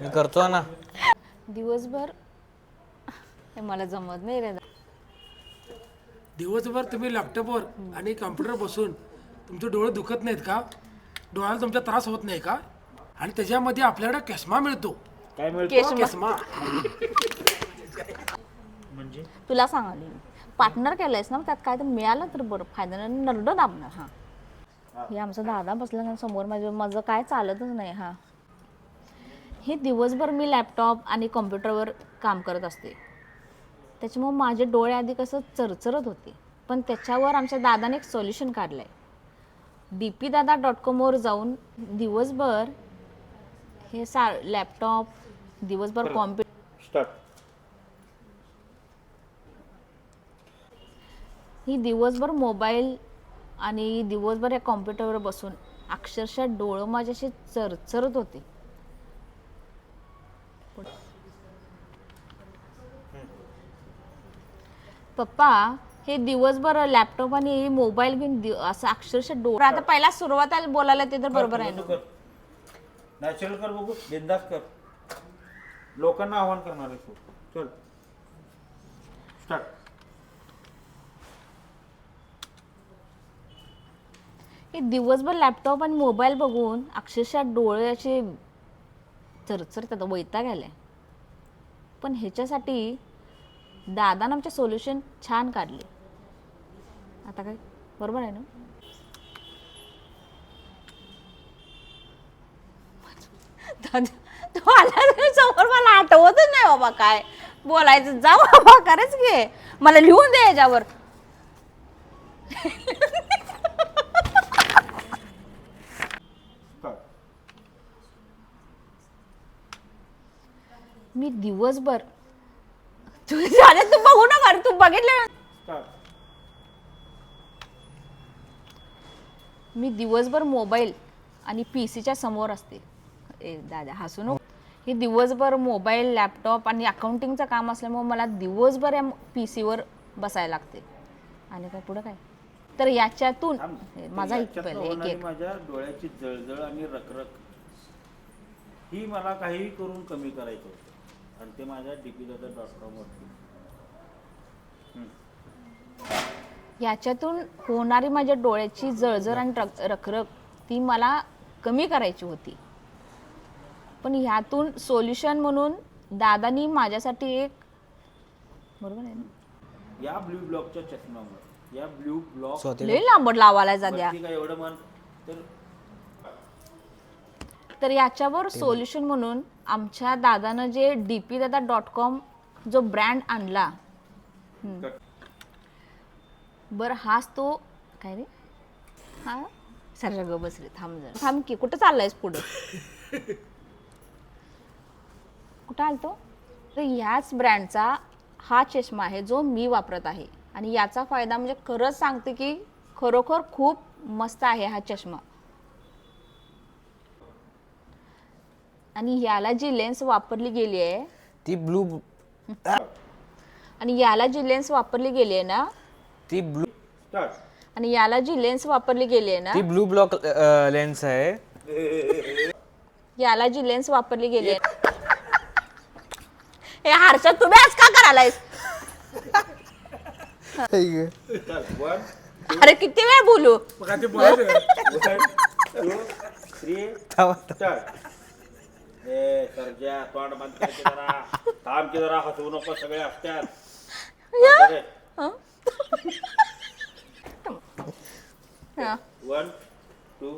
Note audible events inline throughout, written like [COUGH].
मी करतो ना. दिवसभर? हे मला जमत नाही रे. दिवसभर तुम्ही लॅपटॉपवर आणि कॉम्प्युटर बसून तुमचे डोळे दुखत नाहीत का? डोळ्याला तुमचा त्रास होत नाही का? आणि त्याच्यामध्ये आपल्याकडे केसमा मिळतो. काय मिळतं? केसमा म्हणजे तुला सांगाली पार्टनर केलंयस ना त्यात काय तर मिळालं तर बरं. फायदा नरड दाबणार. हा. हे आमचा दादा बसला ना समोर माझं माझं काय चालतच नाही हा. हे दिवसभर मी लॅपटॉप आणि कॉम्प्युटरवर काम करत असते. त्याच्यामुळे माझे डोळे आधी कसं चरचरत होते पण त्याच्यावर आमच्या दादाने एक सोल्युशन काढलं आहे डी पी दादा डॉट कॉमवर जाऊन दिवसभर हे सा लॅपटॉप दिवसभर कॉम्प्युटर ही दिवसभर मोबाईल आणि दिवसभर या कॉम्प्युटरवर बसून अक्षरशः डोळं माझे असे चरचरत होते. पप्पा हे दिवसभर लॅपटॉप आणि मोबाईल घेऊन असं अक्षरशः डोळं आता पहिला सुरुवातीला बोलायला ते तर बरोबर आहे ना. नॅचरल कर बघू बिंदास कर. लोकांना आव्हान करणार आहे तू. चल. स्टार्ट हे दिवसभर लॅपटॉप आणि मोबाईल बघून अक्षरशः डोळे असे चरचरतात वैताग आलाय. पण ह्याच्यासाठी दादानं आमचे सोल्युशन छान काढले. आता काय? बरोबर आहे ना? तो आला समोर मला आठवतच नाही बाबा काय बोलायचं. जा बाबा खरंच घे. मला लिहून दे याच्यावर स्टार्ट मी दिवसभर तू झाले तू बघू रे, तू बघितलं स्टार्ट मी दिवसभर मोबाईल आणि पी सीच्या समोर असते. ए दादा हसू नको. हे दिवसभर मोबाईल लॅपटॉप आणि अकाउंटिंगचं काम असल्यामुळे मला दिवसभर या पी सीवर बसायला लागते. आणि काय पुढं काय? तर याच्यातून हे, माझा एक याच्यातनं पहिले एक होणारी एक. माझ्या डोळ्याची जळजळ आणि रखरख ही मला काहीही करून कमी करायचं होतं. आणि ते माझ्या डीपी दादा डॉट कॉम वरती. याच्यातून होणारी माझ्या डोळ्याची जळजळ आणि रख- रखरख ती मला कमी करायची होती. पण ह्यातून सोल्युशन म्हणून दादानी माझ्यासाठी एक बरोबर आहे ना? या ब्ल्यू ब्लॉकच्या चष्म्यामुळे या ब्ल्यू ब्लॉक स्वतः लई लांबड लावायला काय एवढं म्हण तर तर याच्यावर सोल्युशन म्हणून आमच्या दादानं जे D P Dada dot com जो ब्रँड आणला. हम्म. बरं हाच तो काय रे? हा? सर ग बस रे थांब जरा. थांब की कुठं चाललायस पुढं? [LAUGHS] कुठं आलतो? तर ह्याच ब्रँडचा हा चष्मा आहे जो मी वापरत आहे. आणि याचा फायदा म्हणजे खरंच सांगते की खरोखर खूप मस्त आहे हा चष्मा. आणि याला जी लेन्स वापरली गेली आहे ती ब्लू आणि याला जी लेन्स वापरली गेली आहे ना ती ब्लू आणि याला जी लेन्स वापरली गेली आहे ना ती ब्लू ब्लॉक लेन्स आहे. याला जी लेन्स वापरली गेली आहे. हे हारशात तुम्ही आज का करायलायस? वन अरे किती वेळ बोलू? [LAUGHS] थ्री ए सरजा तोंड बंद कर की जरा. थांब की जरा हसवू नको सगळे असतात हा. वन टू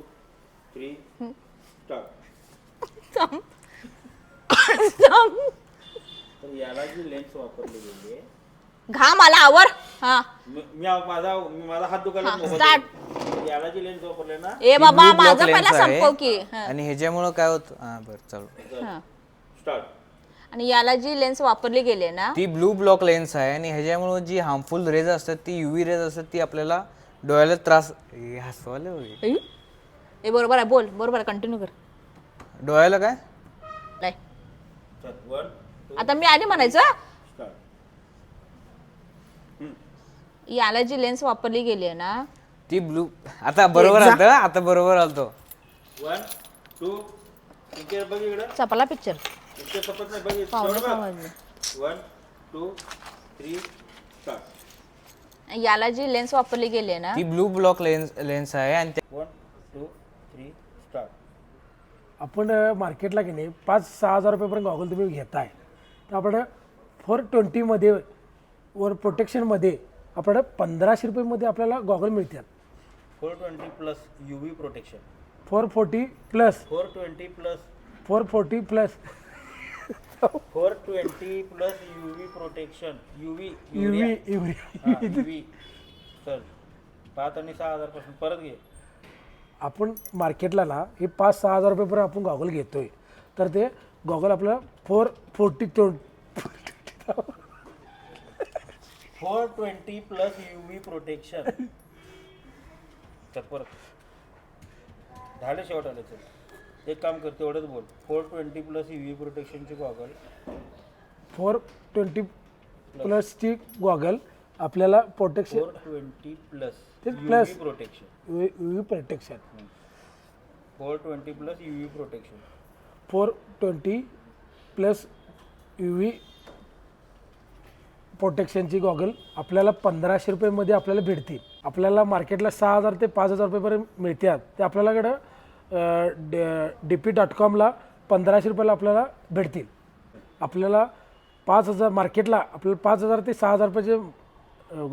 थ्री स्टार्ट थांब. थांब. तर याला जी लेन्स वापरली गेली घाम आला आवर. हा. मी मी आ- माझा मी माझा हात दुखायला. देतो. याला जी लेन्स वापरली ना? ए बाबा blue block माझं lens पहिला आहे. संपव की. हा. आणि ह्याच्यामुळं काय होतं? हा बरं चालू. हा. स्टार्ट आणि याला जी लेन्स वापरली गेली आहे ना? ती ब्लू ब्लॉक लेन्स आहे आणि ह्याच्यामुळं जी हार्मफुल रेज असतात ती युव्ही रेज असतात ती आपल्याला डोळ्याला त्रास हे हसवायला होईल. ऐ? ए बरोबर आहे. बोल. बरोबर आहे. कंटिन्यू कर. डोळ्याला काय? नाही. वन आता मी आधी म्हणायचं स्टार्ट याला जी लेन्स वापरली गेली आहे ना ती ब्लू. आता बरोबर आलतं आता बरोबर आलतो. वन टू पिक्चर बघ इकडं. चपला पिक्चर पिक्चर सपत नाही बघ पाहुणे तेवढं बघ. समजले वन टू थ्री स्टार्ट याला जी लेन्स वापरली गेली आहे ना ती ब्लू ब्लॉक लेन्स लेन्स आहे आणि त्या- वन टू थ्री स्टार्ट आपण मार्केटला की नाही पाच सहा हजार रुपयेपर्यंत गॉगल तुम्ही घेताय. तर आपण फोर ट्वेंटीमध्ये वर प्रोटेक्शनमध्ये आपण पंधराशे रुपयेमध्ये आपल्याला गॉगल मिळतात. Four twenty plus U V protection. Four forty plus. Four twenty plus. Four forty plus. Four twenty plus U V protection. U V U V U [LAUGHS] U V. चल पाच आणि सहा हजारपासून परत घे. आपण मार्केटला ना हे पाच सहा हजार रुपयेपर्यंत आपण गॉगल घेतोय. तर ते गॉगल आपल्याला four forty four twenty plus U V protection. तर परत. झाले शेवट आले चल एक काम कर तेवढंच बोल. Four twenty plus U V प्रोटेक्शनची goggle four twenty प्लसची गॉगल आपल्याला प्रोटेक्शन फोर ट्वेंटी प्लस ते U plus. V protection U V protection four twenty plus U V protection four twenty plus U V प्रोटेक्शनची goggle आपल्याला पंधराशे रुपयेमध्ये आपल्याला भेटतील. आपल्याला मार्केटला सहा हजार ते पाच हजार रुपयेपर्यंत मिळतात ते आपल्याकडं डी पी डॉट कॉमला पंधराशे रुपयाला आपल्याला भेटतील. आपल्याला पाच हजार मार्केटला आपल्याला पाच हजार ते सहा हजार रुपयाचे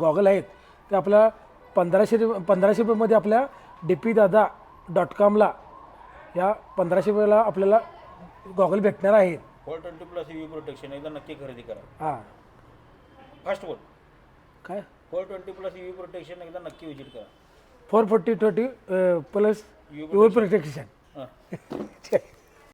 गॉगल आहेत ते आपल्याला पंधराशे पंधराशे रुपयेमध्ये आपल्या डी पी दादा डॉट कॉमला या पंधराशे रुपयाला आपल्याला गॉगल भेटणार आहेत फोर ट्वेंटी प्लस प्रोटेक्शन एकदा नक्की खरेदी करा. हां. फास्ट बोल काय? Four twenty plus U protection एकदा नक्की विजिट करा. Four forty twenty plus U protection हां.